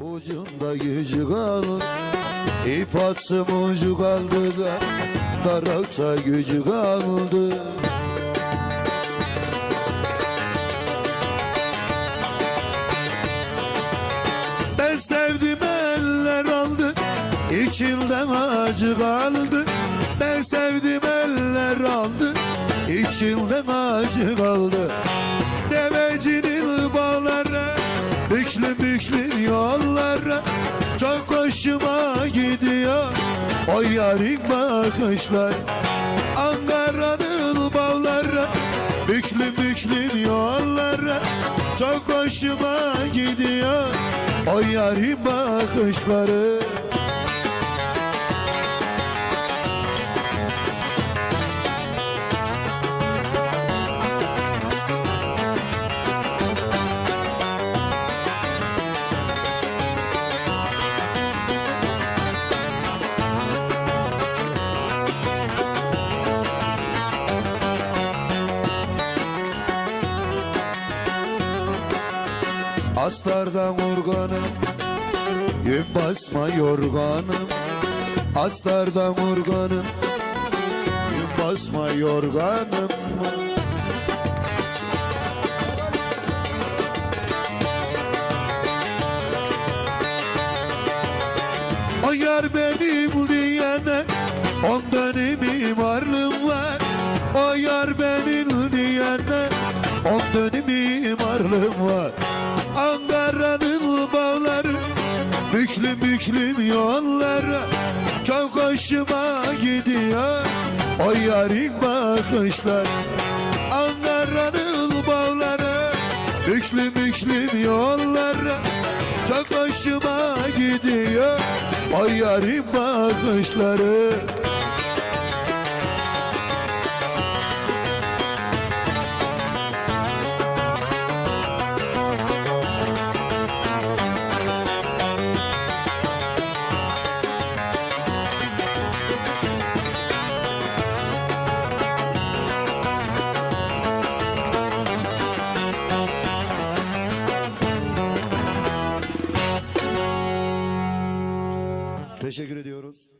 Ucunda gücü kaldı İp atsım ucu kaldı da Daraksa gücü kaldı. Ben sevdim eller aldı. İçimden acı kaldı. Ben sevdim eller aldı. İçimden acı kaldı. Bağları Büklüm büklüm yollara Çok hoşuma gidiyor. O yarim bakışlar Ankara'nın bağları Büklüm büklüm yollara Çok hoşuma gidiyor. O yarim bakışları Astardan urganım Gün basma yorganım. Astardan urganım Gün basma yorganım. O yar benim diyene On dönüm varlığım var. O yar benim diyene On dönüm varlığım var Büklüm büklüm yollara Çok hoşuma gidiyor O yarim bakışlar Ankara'nın bağları Büklüm büklüm yollara Çok hoşuma gidiyor O yarim bakışları Teşekkür ediyoruz.